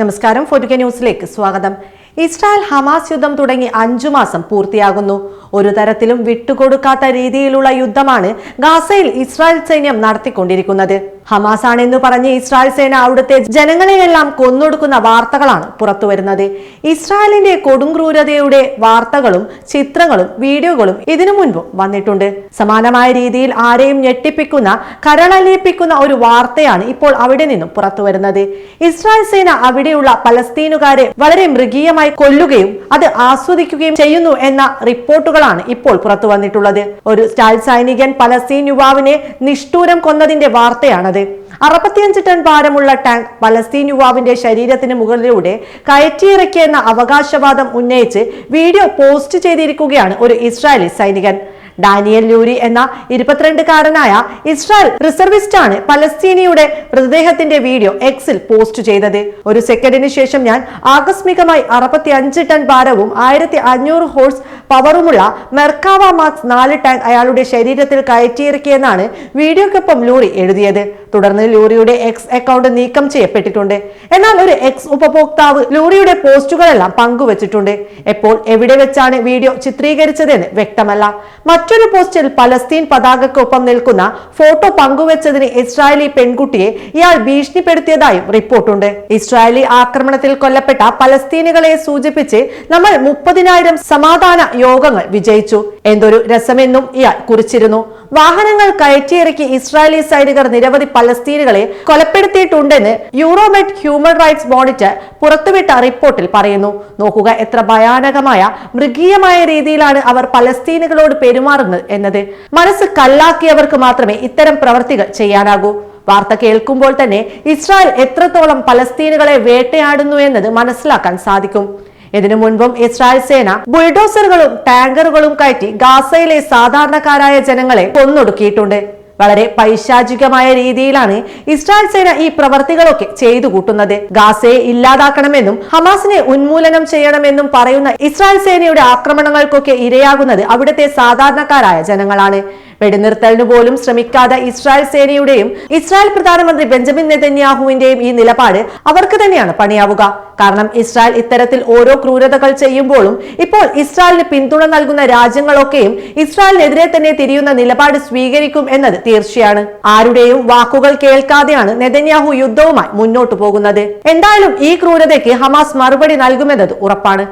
നമസ്കാരം ഫോർട്ടിക്ക ന്യൂസിലേക്ക് സ്വാഗതം. ഇസ്രായേൽ ഹമാസ് യുദ്ധം തുടങ്ങി അഞ്ചു മാസം പൂർത്തിയാകുന്നു. ഒരു തരത്തിലും വിട്ടുകൊടുക്കാത്ത രീതിയിലുള്ള യുദ്ധമാണ് ഗാസയിൽ ഇസ്രായേൽ സൈന്യം നടത്തിക്കൊണ്ടിരിക്കുന്നത്. ഹമാസ് ആണെന്ന് പറഞ്ഞ് ഇസ്രായേൽ സേന അവിടുത്തെ ജനങ്ങളെയെല്ലാം കൊന്നൊടുക്കുന്ന വാർത്തകളാണ് പുറത്തുവരുന്നത്. ഇസ്രായേലിന്റെ കൊടുംക്രൂരതയുടെ വാർത്തകളും ചിത്രങ്ങളും വീഡിയോകളും ഇതിനു മുൻപും വന്നിട്ടുണ്ട്. സമാനമായ രീതിയിൽ ആരെയും ഞെട്ടിപ്പിക്കുന്ന കരളലിയിപ്പിക്കുന്ന ഒരു വാർത്തയാണ് ഇപ്പോൾ അവിടെ നിന്നും പുറത്തുവരുന്നത്. ഇസ്രായേൽ സേന അവിടെയുള്ള പലസ്തീനുകാരെ വളരെ മൃഗീയമായി കൊല്ലുകയും അത് ആസ്വദിക്കുകയും ചെയ്യുന്നു എന്ന റിപ്പോർട്ടുകളാണ് ഇപ്പോൾ പുറത്തു വന്നിട്ടുള്ളത് ഒരു സ്റ്റാൽ സൈനികൻ പലസ്തീൻ യുവാവിനെ നിഷ്ഠൂരം കൊന്നതിന്റെ വാർത്തയാണത്. അറുപത്തിയഞ്ച് ടൺ ഭാരമുള്ള ടാങ്ക് പലസ്തീൻ യുവാവിന്റെ ശരീരത്തിന് മുകളിലൂടെ കയറ്റിയിറക്കിയെന്ന അവകാശവാദം ഉന്നയിച്ച് വീഡിയോ പോസ്റ്റ് ചെയ്തിരിക്കുകയാണ് ഒരു ഇസ്രായേലി സൈനികൻ. ഡാനിയൽ ലൂരി എന്ന ഇരുപത്തിരണ്ടുകാരനായ ഇസ്രായേൽ റിസർവിസ്റ്റാണ് പലസ്തീനിയുടെ മൃതദേഹത്തിന്റെ വീഡിയോ എക്സിൽ പോസ്റ്റ് ചെയ്തത്. ഒരു സെക്കൻഡിന് ശേഷം ഞാൻ ആകസ്മികമായി അറുപത്തി അഞ്ച് ടൺ ഭാരവും ആയിരത്തി അഞ്ഞൂറ് ഹോഴ്സ് പവറുമുള്ള മെർക്കാവ മാക്സ് നാല് ടാങ്ക് അയാളുടെ ശരീരത്തിൽ കയറ്റിയിറക്കിയെന്നാണ് വീഡിയോക്കൊപ്പം ലൂറി എഴുതിയത്. തുടർന്ന് ലൂറിയുടെ എക്സ് അക്കൗണ്ട് നീക്കം ചെയ്യപ്പെട്ടിട്ടുണ്ട്. എന്നാൽ ഒരു എക്സ് ഉപഭോക്താവ് ലൂറിയുടെ പോസ്റ്റുകളെല്ലാം പങ്കുവച്ചിട്ടുണ്ട്. എപ്പോൾ എവിടെ വെച്ചാണ് വീഡിയോ ചിത്രീകരിച്ചതെന്ന് വ്യക്തമല്ല. മറ്റൊരു പോസ്റ്റിൽ പലസ്തീൻ പതാകക്കൊപ്പം നിൽക്കുന്ന ഫോട്ടോ പങ്കുവച്ചതിന് ഇസ്രായേലി പെൺകുട്ടിയെ ഇയാൾ ഭീഷണിപ്പെടുത്തിയതായും റിപ്പോർട്ടുണ്ട്. ഇസ്രായേലി ആക്രമണത്തിൽ കൊല്ലപ്പെട്ട പലസ്തീനുകളെ സൂചിപ്പിച്ച് നമ്മൾ മുപ്പതിനായിരം സമാധാന യോഗങ്ങൾ വിജയിച്ചു. എന്തൊരു രസമെന്നും ഇയാൾ കുറിച്ചിരുന്നു. വാഹനങ്ങൾ കയറ്റിയിറക്കി ഇസ്രായേലി സൈനികർ നിരവധി പലസ്തീനുകളെ കൊലപ്പെടുത്തിയിട്ടുണ്ടെന്ന് യൂറോമെറ്റ് ഹ്യൂമൻ റൈറ്റ്സ് മോണിറ്റർ പുറത്തുവിട്ട റിപ്പോർട്ടിൽ പറയുന്നു. നോക്കുക എത്ര ഭയാനകമായ മൃഗീയമായ രീതിയിലാണ് അവർ പലസ്തീനുകളോട് പെരുമാറുന്നത് എന്നത്. മനസ്സ് കല്ലാക്കിയവർക്ക് മാത്രമേ ഇത്തരം പ്രവർത്തികൾ ചെയ്യാനാകൂ. വാർത്ത കേൾക്കുമ്പോൾ തന്നെ ഇസ്രായേൽ എത്രത്തോളം പലസ്തീനുകളെ വേട്ടയാടുന്നു എന്നത് മനസ്സിലാക്കാൻ സാധിക്കും. ഇതിനു മുൻപും ഇസ്രായേൽ സേന ബുൾഡോസറുകളും ടാങ്കറുകളും കയറ്റി ഗാസയിലെ സാധാരണക്കാരായ ജനങ്ങളെ കൊന്നൊടുക്കിയിട്ടുണ്ട്. വളരെ പൈശാചികമായ രീതിയിലാണ് ഇസ്രായേൽ സേന ഈ പ്രവർത്തികളൊക്കെ ചെയ്തു കൂട്ടുന്നത്. ഗാസയെ ഇല്ലാതാക്കണമെന്നും ഹമാസിനെ ഉന്മൂലനം ചെയ്യണമെന്നും പറയുന്ന ഇസ്രായേൽ സേനയുടെ ആക്രമണങ്ങൾക്കൊക്കെ ഇരയാകുന്നത് അവിടുത്തെ സാധാരണക്കാരായ ജനങ്ങളാണ്. വെടിനിർത്തലിന് പോലും ശ്രമിക്കാതെ ഇസ്രായേൽ സേനയുടെയും ഇസ്രായേൽ പ്രധാനമന്ത്രി ബെഞ്ചമിൻ നെതന്യാഹുവിന്റെയും ഈ നിലപാട് അവർക്ക് തന്നെയാണ് പണിയാവുക. കാരണം ഇസ്രായേൽ ഇത്തരത്തിൽ ഓരോ ക്രൂരതകൾ ചെയ്യുമ്പോഴും ഇപ്പോൾ ഇസ്രായേലിന് പിന്തുണ നൽകുന്ന രാജ്യങ്ങളൊക്കെയും ഇസ്രായേലിനെതിരെ തന്നെ തിരിയുന്ന നിലപാട് സ്വീകരിക്കും എന്നത് തീർച്ചയാണ്. ആരുടെയും വാക്കുകൾ കേൾക്കാതെയാണ് നെതന്യാഹു യുദ്ധവുമായി മുന്നോട്ടു പോകുന്നത്. എന്തായാലും ഈ ക്രൂരതയ്ക്ക് ഹമാസ് മറുപടി നൽകുമെന്നത് ഉറപ്പാണ്.